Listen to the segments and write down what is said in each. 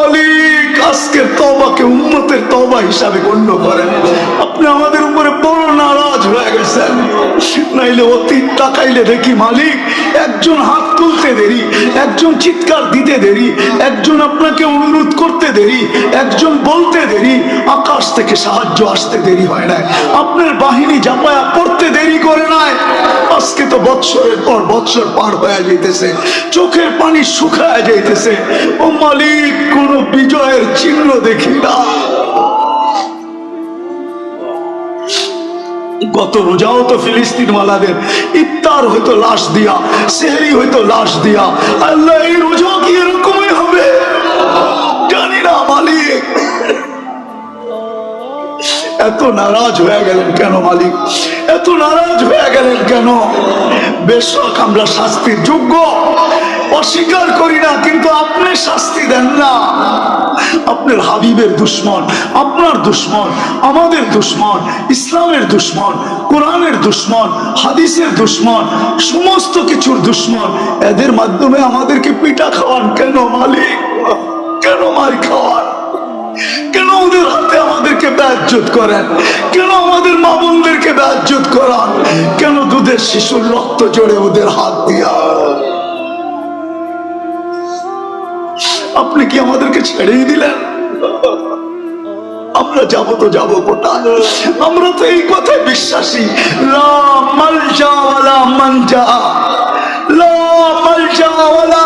মালিক, আজকের তবাকে উন্মতের তবা হিসাবে গণ্য করেন। আপনি আমাদের উপরে বড় নারাজ হয়ে গেছেন। নাইলে অতীত তাকাইলে দেখি মালিক, একজন হাত তুলতে দেরি, একজন চিৎকার দিতে দেরি, একজন আপনাকে অনুরোধ করতে দেরি, একজন আকাশ থেকে সাহায্য আসতে দেরি হয় না আপনার বাহিনী জাপায়া পড়তে দেরি করে নাই। আজকে তো বৎসরের পর বৎসর পার হয়ে যাইতেছে। চোখের পানি শুকায় যাইতেছে। ও মালিক, কোন বিজয়ের চিহ্ন দেখি না। গত রোজাও তো ফিলিস্তিন ওয়ালাদের ইফতার হয়তো লাশ দিয়া, সেহরি হয়তো লাশ দিয়া। আল্লাহ, এই রোজা কি এরকমই হবে? জানি না, মালিক। এত নারাজ হয়ে গেলেন কেন, মালিক? এত নারাজ হয়ে গেলেন কেন? বেশক আমরা শাস্তির যোগ্য। অস্বীকার করি না, কিন্তু আপনি শাস্তি দেন না। আপনার হাবিবের দুশ্মন, আপনার দুশ্মন, আমাদের দুশ্মন, ইসলামের দুশ্মন, কোরআনের দুশ্মন, হাদিসের দুশ্মন, সমস্ত কিছুর দুশ্মন। এদের মাধ্যমে আমাদেরকে পিঠা খাওয়ান কেন, মালিক? কেন মার খাওয়ান? কেন ওদের হাতে আমাদেরকে ব্যাজ্যত করেন। কেন আমাদের মা বোনদেরকে ব্যাজ্যত করান? কেন দুধের শিশুর রক্ত জড়ে ওদের হাত দিয়া? আপনি কি আমাদেরকে ছেড়েই দিলেন? আমরা যাব তো যাব কোথায়? আমরা তো এই কথায় বিশ্বাসী। লা মালজা ওয়ালা মানজা। লা মালজা ওয়ালা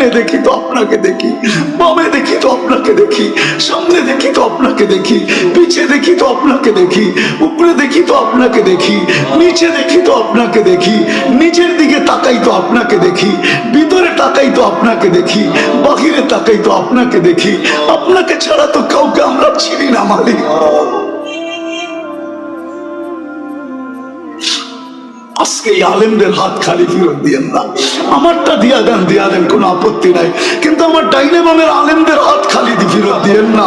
ডাইনে দেখি তো আপনাকে দেখি, বামে দেখি তো আপনাকে দেখি, সামনে দেখি তো আপনাকে দেখি, পিছে দেখি তো আপনাকে দেখি, উপরে দেখি তো আপনাকে দেখি, নিচে দেখি তো আপনাকে দেখি, নিচের দিকে তাকাই তো আপনাকে দেখি, ভিতরে তাকাই তো আপনাকে দেখি, বাহিরে তাকাই তো আপনাকে দেখি। আপনাকে ছাড়া তো কাউকে আমরা চিনি না, মালিক। আজকে এই আলেমদের হাত খালি ফেরত দিয়েন না। আমারটা দিয়া দেন দিয়া দেন, কোনো আপত্তি নাই। কিন্তু আমার ডাইনে বামের আলেমদের হাত খালি ফেরত দিয়েন না।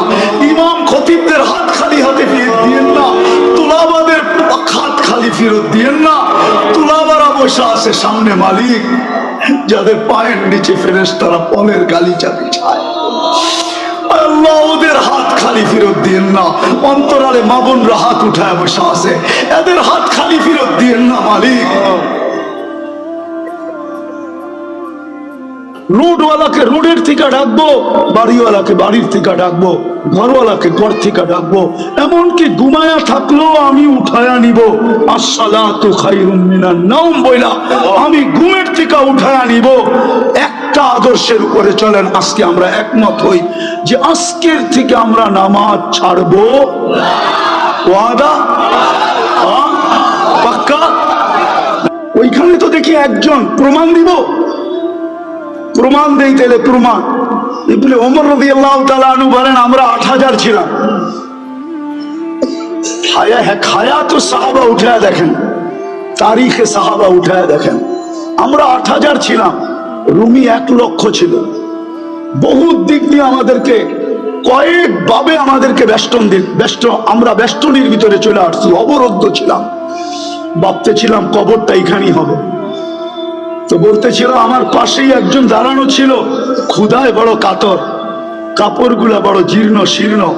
ইমাম খতিবদের হাত খালি হাতে ফেরত দিয়েন না। তুলাবাদের হাত খালি ফেরত দিয়েন না। তুলাবারা বসে আছে সামনে মালিক। যাদের পায়ের নিচে ফেরেস তারা পলের গালিচা বিছায়। ডাকবো, বাড়িওয়ালাকে বাড়ির ডাকবো, ঘরওয়ালাকে ঘর থেকে ডাকবো। এমনকি ঘুমায়া থাকলেও আমি উঠায়া নিব। আসসালাতু খাইরুম মিনান নাওম বইলা, আমি ঘুমের থেকে উঠায়া নিব। একটা আদর্শের উপরে চলেন, আজকে আমরা একমত হই যে আজকের থেকে আমরা নামাজ ছাড়বো। পাক্কা? ওইখানে তো দেখি একজন প্রমাণ দিব। প্রমাণ দেই তাহলে প্রমাণ। ইবনে ওমর রাদিয়াল্লাহু তাআলা আনহু বলেন, আমরা 8000 ছিলাম। খায়া হ্যাঁ খায়া তো সাহাবা উঠায় দেখেন। তারিখে সাহাবা উঠায় দেখেন। আমরা 8000 ছিলাম। রুমি এক লক্ষ ছিল। বহু দিক দিয়ে আমাদেরকে কয়েকভাবে আমাদেরকে বেষ্টন দিন বেষ্ট আমরা বেষ্টনীর ভিতরে চলে আসছি, অবরুদ্ধ ছিলাম। ভাবতে ছিলাম কবরটা এখানেই হবে। তো বলতেছিল, আমার পাশেই একজন দাঁড়ানো ছিল, ক্ষুধায় বড় কাতর। কাপড়গুলা বড় জীর্ণ, শীর্ণ।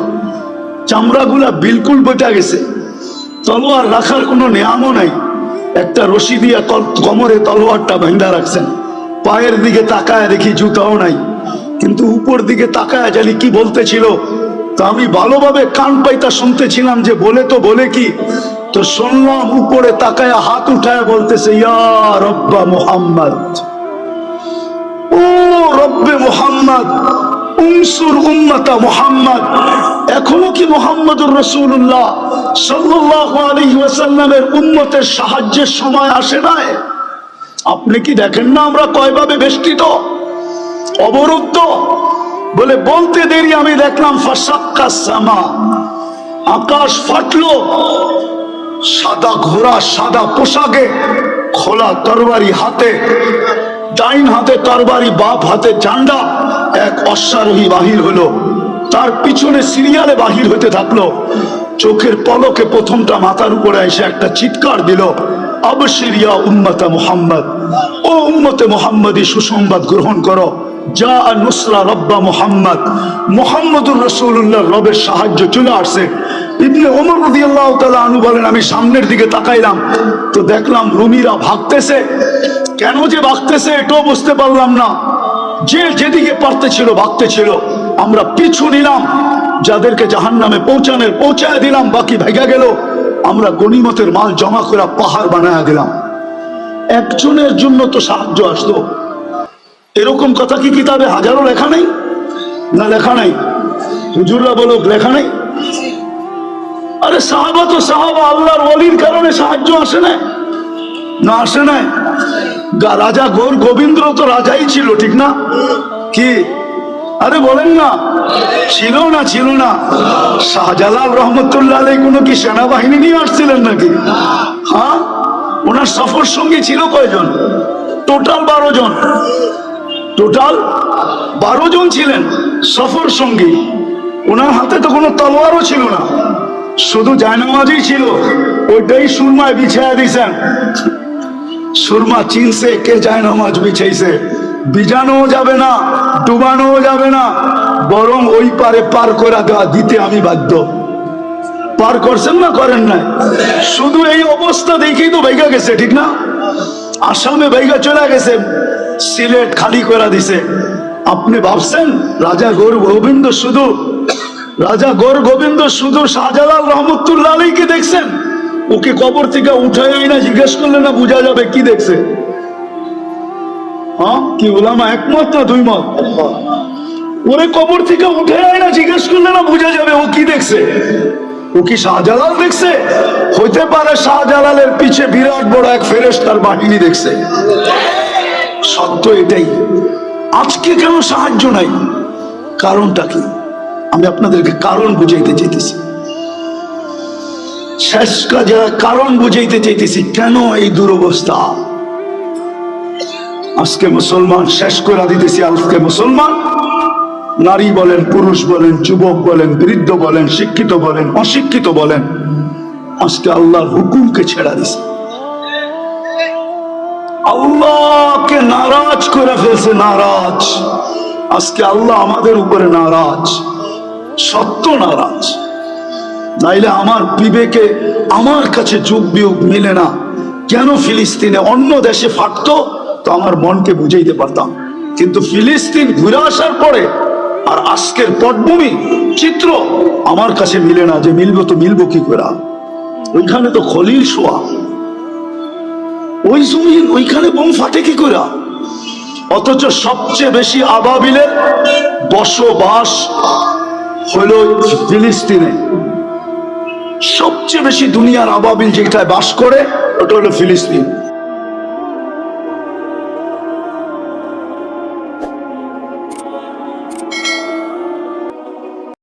চামড়াগুলা বিলকুল বেটা গেছে। তলোয়ার রাখার কোনো নিয়ামও নাই। একটা রশি দিয়া কোমরে তলোয়ারটা ভাঙ্গা রাখছেন। পায়ের দিকে তাকায় দেখি জুতাও নাই। কিন্তু উপর দিকে তাকায় জানি কি বলতেছিল। তো আমি ভালোভাবে কান পাইতা শুনতেছিলাম যে বলে তো বলে কি। তো শুনলাম উপরে তাকায় হাত উঠায় বলতেছে, ইয়া রব্বা মুহাম্মদ। ও রব্বে মোহাম্মদ এখনও কি মোহাম্মদুর সাল্লাল্লাহু আলাইহি ওয়াসাল্লামের উম্মতের সাহায্যের সময় আসে নাই? আপনি কি দেখেন না আমরা কয়ভাবে বেষ্টিত? অবরুদ্ধ? বলে বলতে দেরি, আমি দেখলাম ফাসাক্কা সামা। আকাশ ফাটলো, সাদা ঘোড়া, সাদা পোশাকে, খোলা তরবারি হাতে, ডাইন হাতে তরবারি, বাপ হাতে ঝান্ডা এক অশ্বারোহী বাহির হলো। তার পিছনে সিরিয়ালে বাহির হতে থাকল। চোখের পলকে প্রথমটা মাথার উপরে এসে একটা চিৎকার দিল, আবশিরিয়া উম্মতা মুহাম্মদ। ও উম্মতে মুহাম্মদী, সুসংবাদ গ্রহণ করো। যা নুসরা রব্বা মুহাম্মদ। মুহাম্মদুর রসুল্লাহ রবের সাহায্য চলে আসছে। ইবনে ওমর রাদিয়াল্লাহু তাআলা আনহু বলেন, আমি সামনের দিকে তাকাইলাম। তো দেখলাম রুমিরা ভাগতেছে। কেন যে ভাগতেছে এটাও বুঝতে পারলাম না। যে যেদিকে পারতে ছিল ভাগতে ছিল আমরা পিছু নিলাম। যাদেরকে জাহান নামে পৌঁছানোর পৌঁছায় দিলাম, বাকি ভেগে গেল। আমরা গনিমতের মাল জমা করে পাহাড় বানায় দিলাম। একজনের জন্য তো সাহায্য আসতো। এরকম কথা কি কিতাবে হাজারো লেখা নেই? না, লেখা নাই। হুজুররা বলুক, লেখা নেই? আরে সাহাবা তো সাহাবা, আল্লাহর ওলির কারণে সাহায্য আসে না। না, আসে গা- রাজা গোর গোবিন্দ তো রাজাই ছিল, ঠিক না? কি? আরে বলেন না। ছিল না ছিল না। শাহজালাল রহমতুল্লাহ কোনো কি সেনাবাহিনী নিয়ে আসছিলেন নাকি? হ্যাঁ? ওনার সফর সঙ্গী ছিল কয়জন? টোটাল বারো জন। টোটাল বারো জন ছিলেন সফর সঙ্গী। ওনার হাতে তো কোনো তলোয়ারও ছিল না। শুধু জায়নামাজই ছিল। ওইটাই সুরমায় বিছায়া দিছেন। সুরমা চিনছে কে জায়নামাজ বিছাইছে। বিজানো যাবে না ডুবানো যাবে না, বরং ওই পারে পার করা দেওয়া দিতে আমি বাধ্য। পার করছেন না করেন না শুধু এই অবস্থা দেখেই তো বাইকা গেছে, ঠিক না? আসামে বাইকা চলে গেছে, সিলেট খালি করে দিছে। আপনি ভাবছেন, রাজা গৌর গোবিন্দ শুধু, রাজা গৌর গোবিন্দ শুধু শাহজালাল রহমতুল্লাহ আলীকে দেখছেন? ওকে কবর থেকে উঠাই না জিজ্ঞেস করলে না বোঝা যাবে কি দেখছে? হ্যাঁ? বাহিনী দেখছে। সত্য এটাই। আজকে কেন সাহায্য নাই? কারণটা কি? আমি আপনাদেরকে কারণ বুঝাইতে চাইতেছি। শেষ কাজে কারণ বুঝাইতে চাইতেছি, কেন এই দুরবস্থা? আজকে মুসলমান শেষ করে দিতেছি, আজকে মুসলমান। নারী বলেন, পুরুষ বলেন, যুবক বলেন, বৃদ্ধ বলেন, শিক্ষিত বলেন, অশিক্ষিত বলেন, আজকে আল্লাহর হুকুমকে ছেড়া দিছে। আল্লাহকে নারাজ করে ফেলছে, নারাজ। আজকে আল্লাহ আমাদের উপরে নারাজ, সত্য নারাজ। নাইলে আমার বিবেকে আমার কাছে যুগ বিয়োগ মিলে না। কেন ফিলিস্তিনে অন্য দেশে ফাটতো? তো আমার মনকে বুঝাইতে পারতাম। কিন্তু ফিলিস্তিন ঘুরে আসার পরে আর আজকের পটভূমি, চিত্র আমার কাছে মিলে না যে মিলবো তো মিলবো কি করে। ওইখানে তো খলিল শোয়া। ওই জমিন ওইখানে বোম ফাটে কি করে? অথচ সবচেয়ে বেশি আবাবিলের বসবাস হইল ফিলিস্তিনে। সবচেয়ে বেশি দুনিয়ার আবাবিল যেটায় বাস করে, ওটা হলো ফিলিস্তিন।